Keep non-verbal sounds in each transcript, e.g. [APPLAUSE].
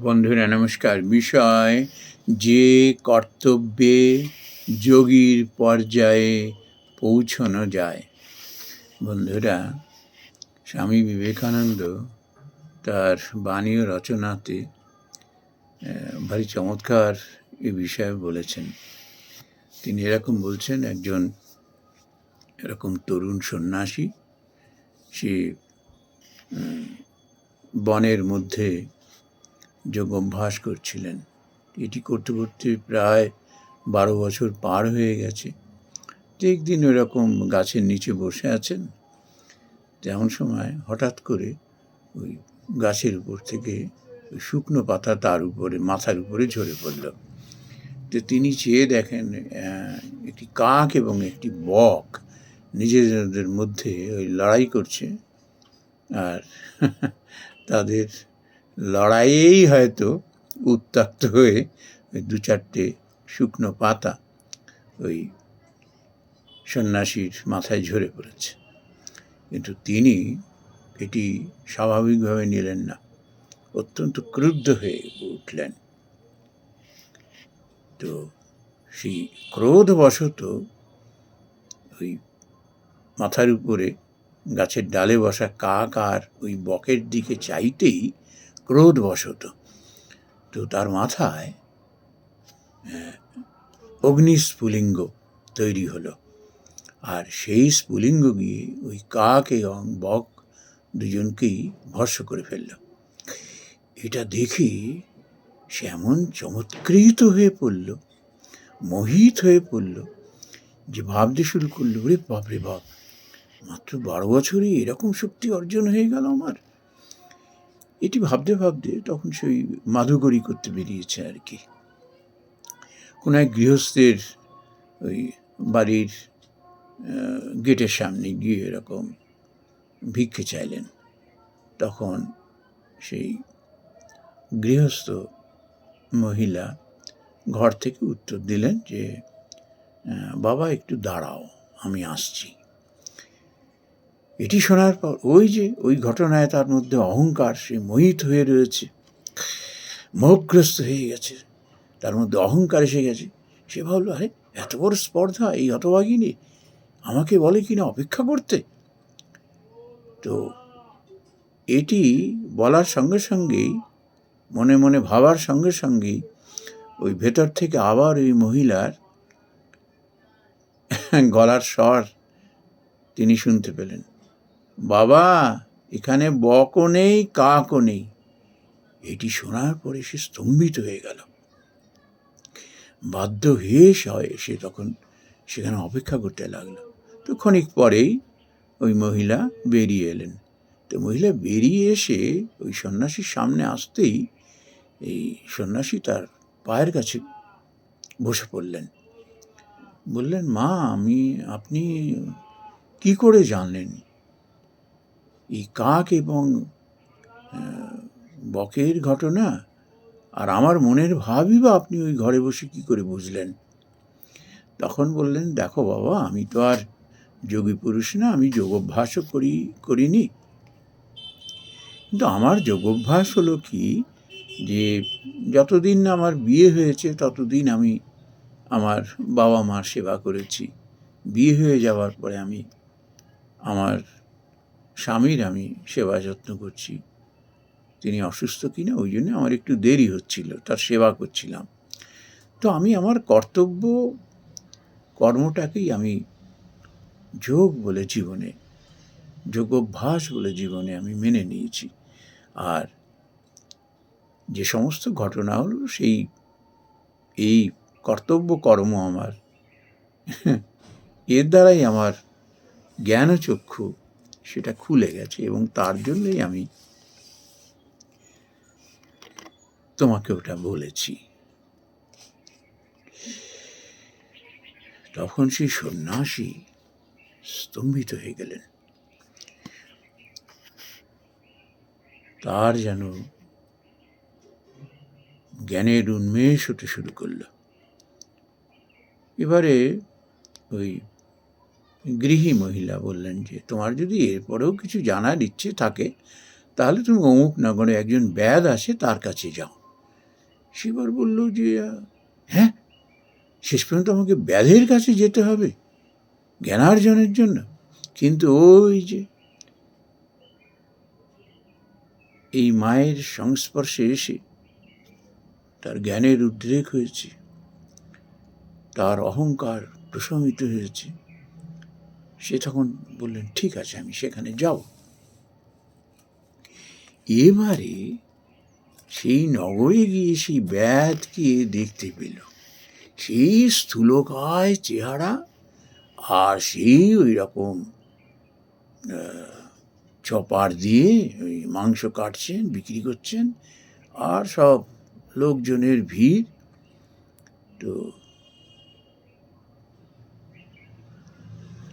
বন্ধুরা, নমস্কার। বিষয়, যে কর্তব্যে যোগীর পর্যায়ে পৌঁছানো যায়। বন্ধুরা, স্বামী বিবেকানন্দ তার বাণী রচনাতে ভারী চমৎকার এ বিষয়ে বলেছেন। তিনি এরকম বলছেন, একজন এরকম তরুণ সন্ন্যাসী, সে বনের মধ্যে যোগ অভ্যাস করছিলেন। এটি করতে করতে প্রায় বারো বছর পার হয়ে গেছে। তো একদিন ওরকম গাছের নিচে বসে আছেন। তেমন সময় হঠাৎ করে ওই গাছের উপর থেকে ওই শুকনো পাতা তার উপরে, মাথার উপরে ঝরে পড়ল। তো তিনি চেয়ে দেখেন একটি কাক এবং একটি বক নিজেদের মধ্যে ওই লড়াই করছে। আর [LAUGHS] তাদের লড়াইয়েই হয়তো উত্তক্ত হয়ে ওই দু চারটে শুকনো পাতা ওই সন্ন্যাসীর মাথায় ঝরে পড়েছে। কিন্তু তিনি এটি স্বাভাবিকভাবে নিলেন না। অত্যন্ত ক্রুদ্ধ হয়ে উঠলেন। তো সেই ক্রোধবশত ওই মাথার উপরে গাছের ডালে বসা কাক আর ওই বকের দিকে চাইতেই ক্রোধবশত। তো তার মাথায় অগ্নিস্ফুলিঙ্গ তৈরি হলো। আর সেই স্ফুলিঙ্গ গিয়ে ওই কাক এবং বক দুজনকেই ভস্য করে ফেলল। এটা দেখে সে এমন চমৎকৃত হয়ে পড়ল, মোহিত হয়ে পড়ল যে ভাবতে শুরু করল রে বাপরে বাপ, মাত্র বারো বছরে এরকম শক্তি অর্জন হয়ে গেল আমার। এটি ভাবতে ভাবতে তখন সেই মাধুকরী করতে বেরিয়েছে আর কি। কোনো এক গৃহস্থের ওই বাড়ির গেটের সামনে গিয়ে এরকম ভিক্ষে চাইলেন। তখন সেই গৃহস্থ মহিলা ঘর থেকে উত্তর দিলেন যে বাবা একটু দাঁড়াও, আমি আসছি। এটি শোনার পর ওই যে ওই ঘটনায় তার মধ্যে অহংকার, সে মোহিত হয়ে রয়েছে। মোহগ্রস্ত হয়ে গেছে। তার মধ্যে অহংকার এসে গেছে। সে ভাবলো, আরে, এত বড় স্পর্ধা, এই হতভাগিনী আমাকে বলে কিনা অপেক্ষা করতে? তো এটি বলার সঙ্গে সঙ্গেই, মনে মনে ভাবার সঙ্গে সঙ্গেই, ওই ভেতর থেকে আবার ওই মহিলার গলার স্বর তিনি শুনতে পেলেন। বাবা, এখানে বকও নেই, কাকও নেই। এটি শোনার পরে সে স্তম্ভিত হয়ে গেল। বাধ্য হয়ে সে সে তখন সেখানে অপেক্ষা করতে লাগল। তো ক্ষণিক পরেই ওই মহিলা বেরিয়ে এলেন। তো মহিলা বেরিয়ে এসে ওই সন্ন্যাসীর সামনে আসতেই এই সন্ন্যাসী তার পায়ের কাছে বসে পড়লেন। বললেন, মা, আমি, আপনি কি করে জানলেন? এই কাক এবং বকের ঘটনা আর আমার মনের ভাবই বা আপনি ওই ঘরে বসে কি করে বুঝলেন? তখন বললেন, দেখো বাবা, আমি তো আর যোগী পুরুষ না, আমি যোগাভ্যাসও করি, করিনি। কিন্তু আমার যোগাভ্যাস হলো কি, যে যতদিন না আমার বিয়ে হয়েছে, ততদিন আমি আমার বাবা মার সেবা করেছি। বিয়ে হয়ে যাওয়ার পরে আমি আমার স্বামীর আমি সেবা যত্ন করছি। তিনি অসুস্থ কিনা, ওই জন্য আমার একটু দেরি হচ্ছিল, তার সেবা করছিলাম। তো আমি আমার কর্তব্য কর্মটাকেই আমি যোগ বলে জীবনে যোগাভ্যাস বলে জীবনে আমি মেনে নিয়েছি। আর যে সমস্ত ঘটনা হলো, সেই, এই কর্তব্য কর্ম আমার, এর দ্বারাই আমার জ্ঞানচক্ষু সেটা খুলে গেছে এবং তার জন্যই আমি তোমাকে ওটা বলেছি। তখন সেই সন্ন্যাসী স্তম্ভিত হয়ে গেলেন। তার যেন জ্ঞানের উন্মেষ হতে শুরু করল। এবারে ওই গৃহী মহিলা বললেন যে, তোমার যদি এরপরেও কিছু জানার ইচ্ছে থাকে, তাহলে তুমি অমুক নগরে একজন ব্যাদ আছে তার কাছে যাও। সেবার বলল যে হ্যাঁ শেষ পর্যন্ত আমাকে ব্যাধের কাছে যেতে হবে, জ্ঞানার্জনের জন্য। কিন্তু ওই যে এই মায়ের সংস্পর্শে এসে তার জ্ঞানের উদ্রেক হয়েছে। তার অহংকার প্রশমিত হয়েছে। সে তখন বললেন, ঠিক আছে, আমি সেখানে যাব। এবারে সেই নগরে গিয়ে সেই ব্যাধকে দেখতে পেল। সেই স্থূলকায় চেহারা আর সেই ওই রকম চপার দিয়ে ওই মাংস কাটছেন, বিক্রি করছেন আর সব লোকজনের ভিড়। তো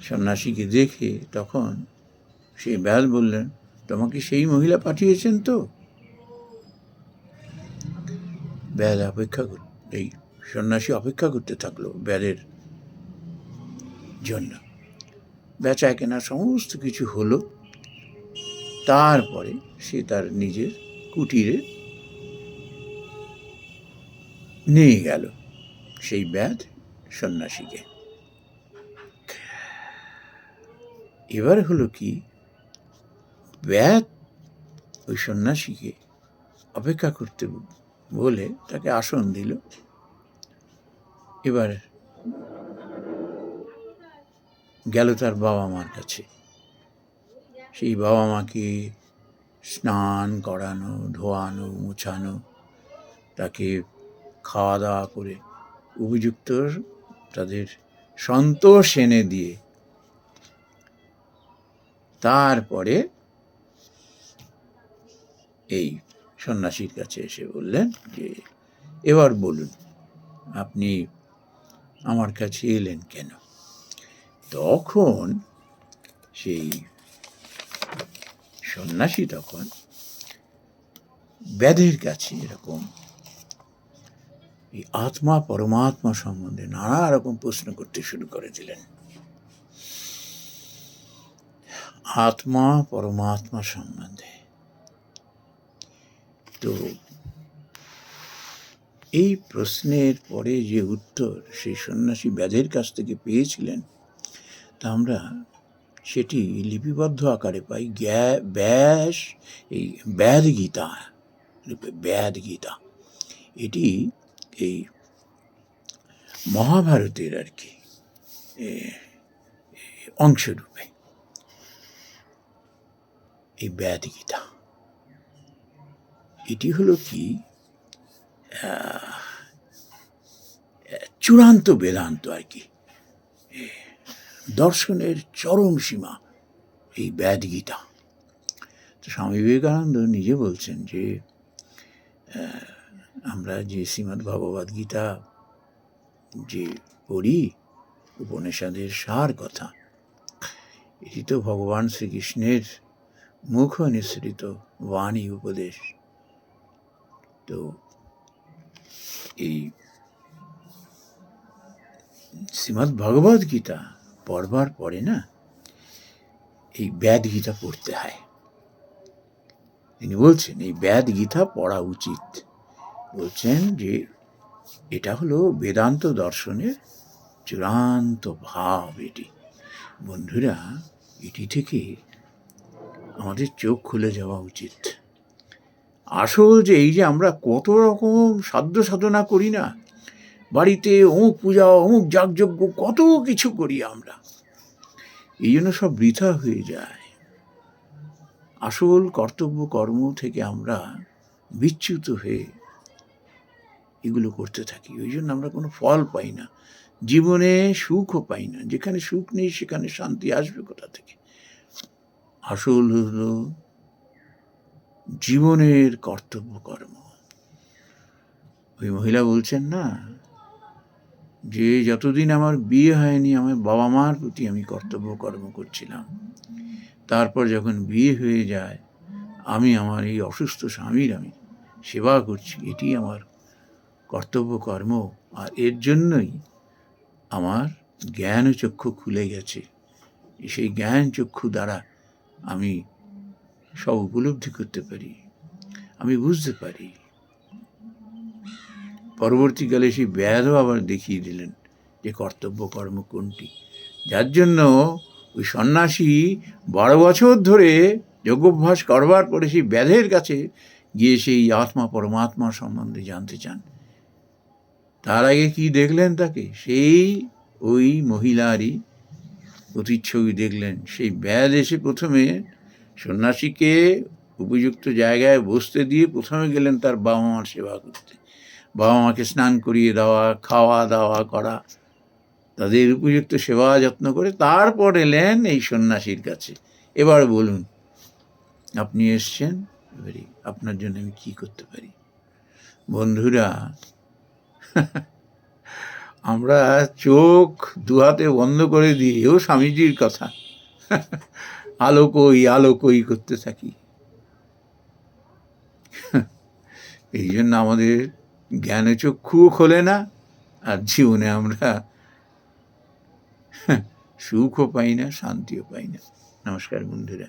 সন্ন্যাসীকে দেখে তখন সেই ব্যাল বললেন, তোমাকে সেই মহিলা পাঠিয়েছেন তো? ব্যাল অপেক্ষা এই সন্ন্যাসী অপেক্ষা করতে থাকল ব্যালের জন্য। বেচা কেনা সমস্ত কিছু হলো। তারপরে সে তার নিজের কুটিরে নিয়ে গেল সেই ব্যাধ সন্ন্যাসীকে। এবার হলো কি? ব্যাধ ওই সন্ন্যাসীকে অপেক্ষা করতে বলে তাকে আসন দিল। এবার গেল তার বাবা মার কাছে। সেই বাবা মাকে স্নান করানো, ধোয়ানো, মুছানো, তাকে খাওয়া দাওয়া করে উপযুক্ত তাদের সন্তোষ এনে দিয়ে তারপরে এই সন্ন্যাসীর কাছে এসে বললেন যে, এবার বলুন, আপনি আমার কাছে এলেন কেন? তখন সেই সন্ন্যাসী তখন ব্যাধের কাছে এরকম এই আত্মা পরমাত্মা সম্বন্ধে নানা রকম প্রশ্ন করতে শুরু করে দিলেন। আত্মা পরমাত্মা সম্বন্ধে। তো এই প্রশ্নের পরে যে উত্তর সেই সন্ন্যাসী ব্যাধের কাছ থেকে পেয়েছিলেন, তা আমরা সেটি লিপিবদ্ধ আকারে পাই ব্যাস, এই ব্যাদ গীতা ব্যাধ গীতা এটি এই মহাভারতের আর কি অংশরূপে। এই ব্যাদ গীতা এটি হলো কি? চূড়ান্ত বেদান্ত আর কি। দর্শনের চরম সীমা এই ব্যাদ গীতা তো স্বামী বিবেকানন্দ নিজে বলছেন যে আমরা যে শ্রীমদ্ ভগবদ গীতা যে পড়ি, উপনিষদের সার কথা, এটি তো ভগবান শ্রীকৃষ্ণের মুখ নিঃসৃত বাণী উপদেশ। তো এই শ্রীমদ্ ভগবদ গীতা পড়বার পরে না, এই ব্যাদ গীতা পড়তে হয়। তিনি বলছেন, এই ব্যাদ গীতা পড়া উচিত। বলছেন যে, এটা হলো বেদান্ত দর্শনের চূড়ান্ত ভাব এটি। বন্ধুরা, এটি থেকে আমাদের চোখ খুলে যাওয়া উচিত। আসল যে এই যে আমরা কত রকম সাধ্য সাধনা করি না, বাড়িতে অমুক পূজা, অমুক যাগযজ্ঞ, কত কিছু করি আমরা, এই জন্য সব বৃথা হয়ে যায়। আসল কর্তব্য, কর্ম থেকে আমরা বিচ্যুত হয়ে এগুলো করতে থাকি। ওই জন্য আমরা কোনো ফল পাই না, জীবনে সুখও পাই না, যেখানে সুখ নেই সেখানে শান্তি আসবে কোথা থেকে? আসল হলো জীবনের কর্তব্য কর্ম। ওই মহিলা বলছেন, না, যে যতদিন আমার বিয়ে হয়নি, আমার বাবা মার প্রতি আমি কর্তব্য কর্ম করছিলাম। তারপর যখন বিয়ে হয়ে যায়, আমি আমার এই অসুস্থ স্বামীর আমি সেবা করছি। এটি আমার কর্তব্য কর্ম আর এর জন্যই আমার জ্ঞান চক্ষু খুলে গেছে। সেই জ্ঞান চক্ষু দ্বারা আমি সব উপলব্ধি করতে পারি, আমি বুঝতে পারি। পরবর্তীকালে সেই ব্যাধও আবার দেখিয়ে দিলেন যে কর্তব্য কর্ম কোনটি। যার জন্য ওই সন্ন্যাসী বারো বছর ধরে যোগাভ্যাস করবার পরে সেই ব্যাধের কাছে গিয়ে সেই আত্মা পরমাত্মা সম্বন্ধে জানতে চান। তার আগে কি দেখলেন তাকে? সেই ওই মহিলারই প্রতিচ্ছবি দেখলেন। সেই ব্যাধ এসে প্রথমে সন্ন্যাসীকে উপযুক্ত জায়গায় বসতে দিয়ে প্রথমে গেলেন তার বাবা মার সেবা করতে। বাবা মাকে স্নান করিয়ে দেওয়া, খাওয়া দাওয়া করা, তাদের উপযুক্ত সেবা যত্ন করে তারপর এলেন এই সন্ন্যাসীর কাছে। এবার বলুন, আপনি এসছেন? আপনার জন্য আমি কি করতে পারি? বন্ধুরা আমরা চোখ দুহাতে বন্ধ করে দিয়েও স্বামীজির কথা। আলো কই আলো কই করতে থাকি। এই জন্য আমাদের জ্ঞানে চক্ষুও খোলে না, আর জীবনে আমরা সুখও পাই না, শান্তিও পাই না। নমস্কার বন্ধুরা।